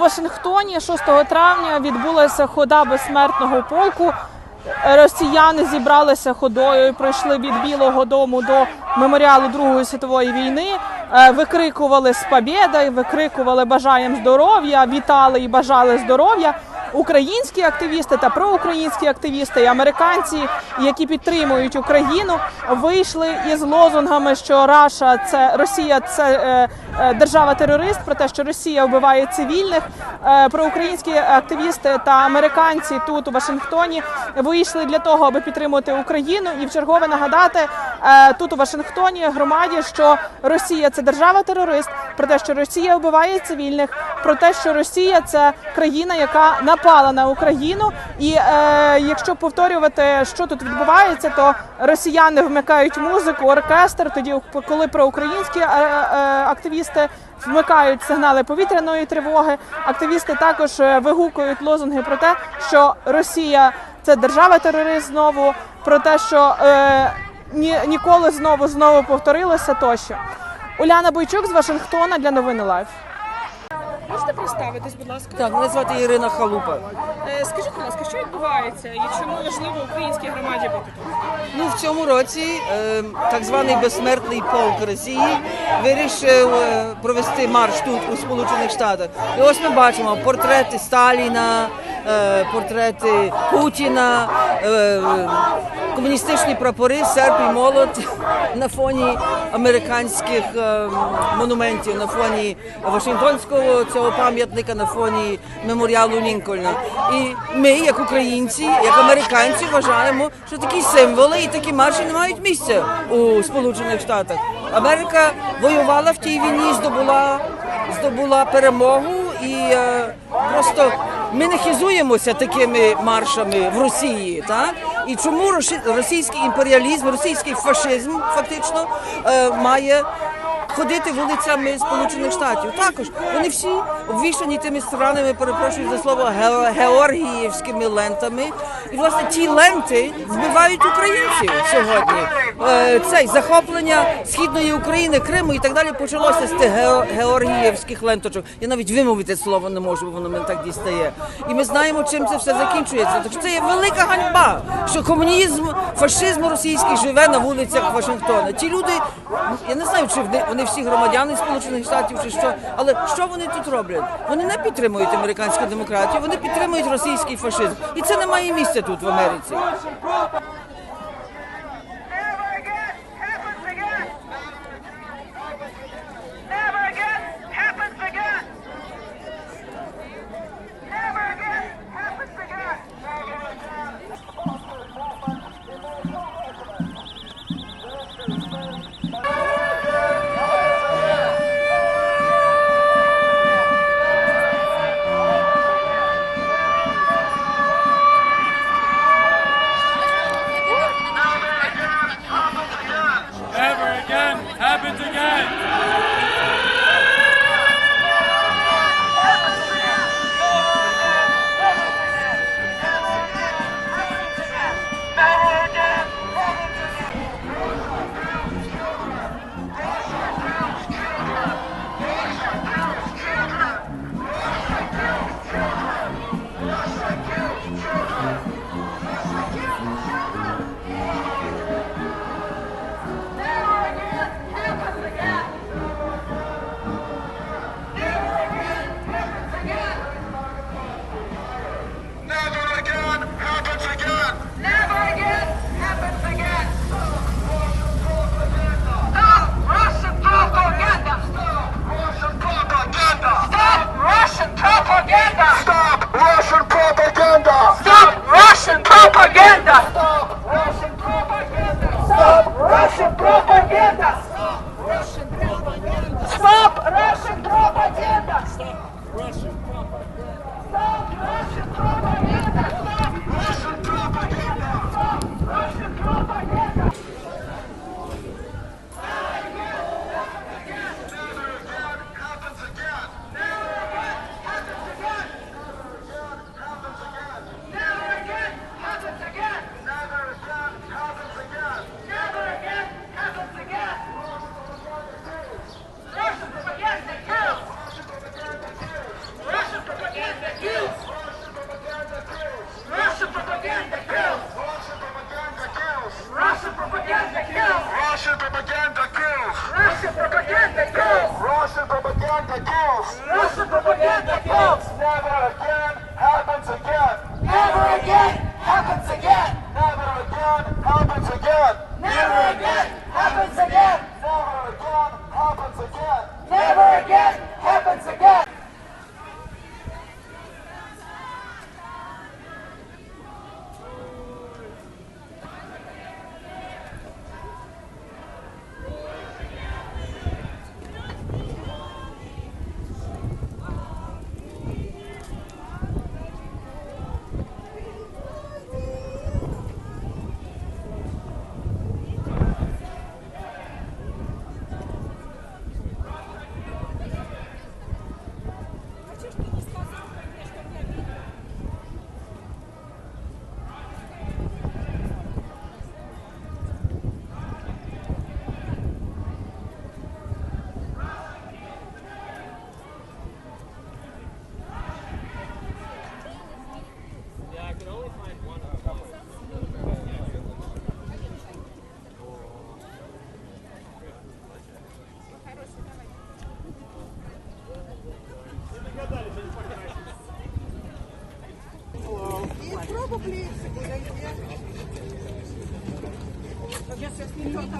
Вашингтоні 6 травня відбулася хода безсмертного полку. Росіяни зібралися ходою пройшли від Білого Дому до меморіалу Другої світової війни. Е, Викрикували з побєдою, викрикували бажаєм здоров'я, вітали і бажали здоров'я. Українські активісти та проукраїнські активісти і американці, які підтримують Україну, вийшли із лозунгами, що Раша це Росія, це е, держава-терорист, про те, що Росія вбиває цивільних. Е, проукраїнські активісти та американці тут у Вашингтоні вийшли для того, аби підтримувати Україну і в чергове нагадати е, тут у Вашингтоні громаді, що Росія це держава-терорист, про те, що Росія вбиває цивільних, про те, що Росія це країна, яка напала на Україну. І е, якщо повторювати, що тут відбувається, то росіяни вмикають музику, оркестр. Тоді, коли проукраїнські е, е, активісти вмикають сигнали повітряної тривоги, активісти також е, вигукують лозунги про те, що Росія це держава-терорист знову, про те, що е, ні, ніколи знову знову повторилося тощо. Уляна Бойчук з Вашингтона для новини Лайф. Можете представитись, будь ласка? Так, мене звати Ірина Халупа. Е, Скажіть, будь ласка, що відбувається і чому важливо українській громаді бути тут? Ну в цьому році е, так званий безсмертний полк Росії вирішив е, провести марш тут у Сполучених Штатах. І ось ми бачимо портрети Сталіна, е, портрети Путіна, е, комуністичні прапори, серп і молот на фоні американських е, монументів, на фоні Вашингтонського цього пам'ятника, на фоні меморіалу Лінкольна. І ми, як українці, як американці, вважаємо, що такі символи і такі марші не мають місця у Сполучених Штатах. Америка воювала в тій війні, здобула, здобула перемогу і е, просто ми не хизуємося такими маршами в Росії, так? І чому росі- російський імперіалізм, російський фашизм фактично е, має ходити вулицями Сполучених Штатів? Також вони всі обвішані тими странами, перепрошую за слово, георгіївськими лентами. І власне ті ленти вбивають українців сьогодні. Е, цей захоплення східної України, Криму і так далі почалося з тих георгіївських ленточок. Я навіть вимовити слово не можу, бо воно мене так дістає. І ми знаємо, чим це все закінчується. Що це є велика ганьба, що комунізм, фашизм російський живе на вулицях Вашингтона. Ті люди, я не знаю, чи вони, вони всі громадяни Сполучених Штатів, чи що, але що вони тут роблять? Вони не підтримують американську демократію, вони підтримують російський фашизм. І це не має місця тут в Америці. Stop Russian propaganda. Stop Russian propaganda.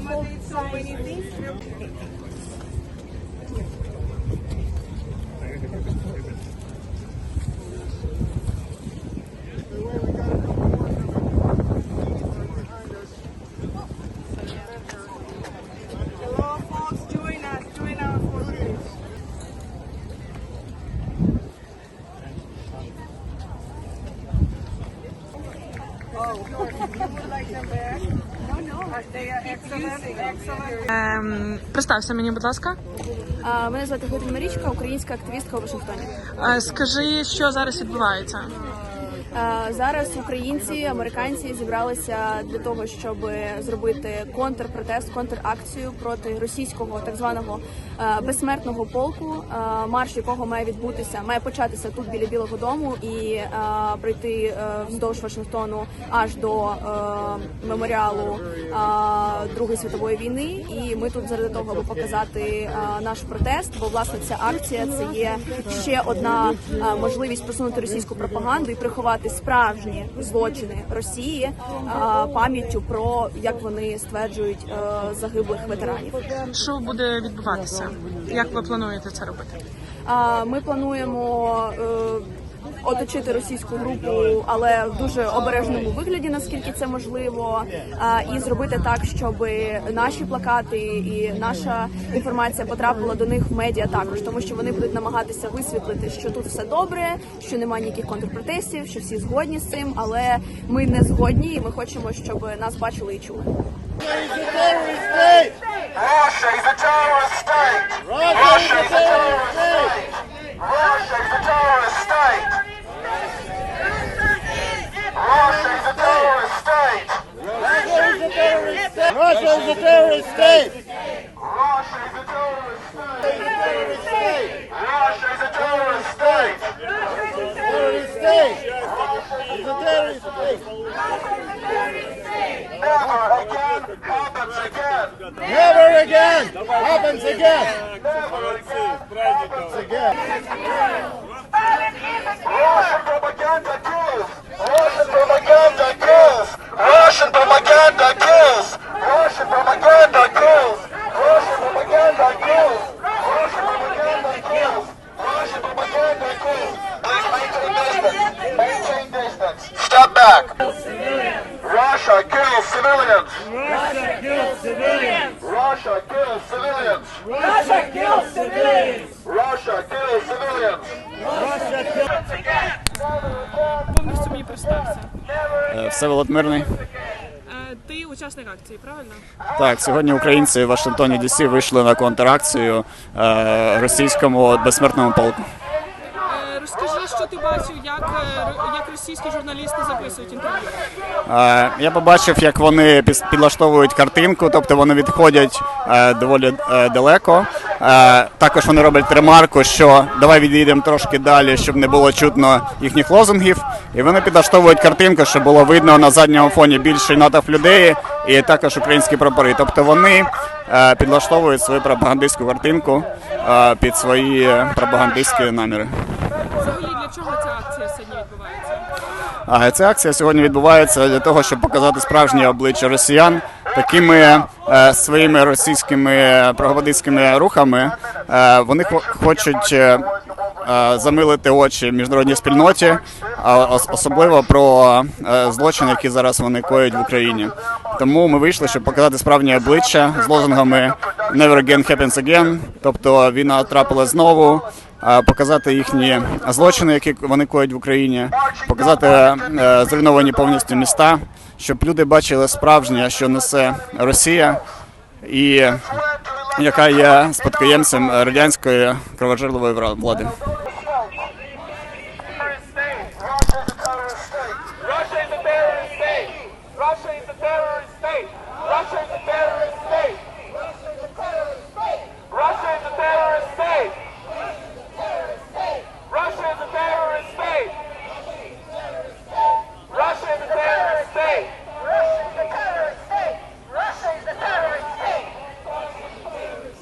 accommodate so many things. Ем, представся мені, будь ласка. А, Мене звати Гурін Марічка, українська активістка у Вашингтоні. Е, скажи, що зараз відбувається? А, Зараз українці, американці зібралися для того, щоб зробити контрпротест, контракцію проти російського так званого е, безсмертного полку, е, марш якого має відбутися, має початися тут біля Білого Дому і е, пройти е, вздовж Вашингтону аж до е, меморіалу е, Другої світової війни. І ми тут заради того, аби показати е, наш протест. Бо власне ця акція це є ще одна е, можливість просунути російську пропаганду і приховати справжні злочини Росії е, пам'яттю про як вони стверджують е, загиблих ветеранів. Що буде відбуватися? Як ви плануєте це робити? Ми плануємо е, оточити російську групу, але в дуже обережному вигляді, наскільки це можливо, і зробити так, щоб наші плакати і наша інформація потрапила до них в медіа також, тому що вони будуть намагатися висвітлити, що тут все добре, що немає ніяких контрпротестів, що всі згодні з цим, але ми не згодні, і ми хочемо, щоб нас бачили і чули. Russia is a terrorist state. Russia is a terrorist state. Russia is a terrorist state. Russia is a terrorist state. Russia is a terrorist state. Russia is a terrorist state. Terrorist state. It's a terrorist state. Never again happens again. Never again happens again. Never again happens Again. Russian propaganda kills. Back. Russia kills civilians. Russia kills civilians. Russia kills civilians. Russia kills civilians. Russia kills civilians. Russia kills. Повністю мені представся. Е, Всеволод Мирний. Е, ти учасник акції, правильно? Так, сьогодні українці в Вашингтоні Дісі вийшли на контракцію е, російському безсмертному полку. Е, розкажи, що ти бачив, як, як російські журналісти записують інтерв'ю. Е, Я побачив, як вони піс- підлаштовують картинку, тобто вони відходять е, доволі е, далеко Е, також вони роблять ремарку, що давай відійдемо трошки далі, щоб не було чутно їхніх лозунгів. І вони підлаштовують картинку, щоб було видно на задньому фоні більший натовп людей і також українські прапори. Тобто вони е, підлаштовують свою пропагандистську картинку е, під свої пропагандистські наміри. Взагалі для чого ця акція сьогодні відбувається? А ця акція сьогодні відбувається для того, щоб показати справжнє обличчя росіян такими е, своїми російськими пропагандистськими рухами. Е, вони хо- хочуть е, е, замилити очі міжнародній спільноті, а особливо про е, злочини, які зараз вони коють в Україні. Тому ми вийшли, щоб показати справжнє обличчя з лозунгами «Never again happens again», тобто війна трапила знову. е, Показати їхні злочини, які вони коять в Україні, показати е, зруйновані повністю міста, щоб люди бачили справжнє, що несе Росія, і яка є спадкоємцем радянської кровожерливої влади.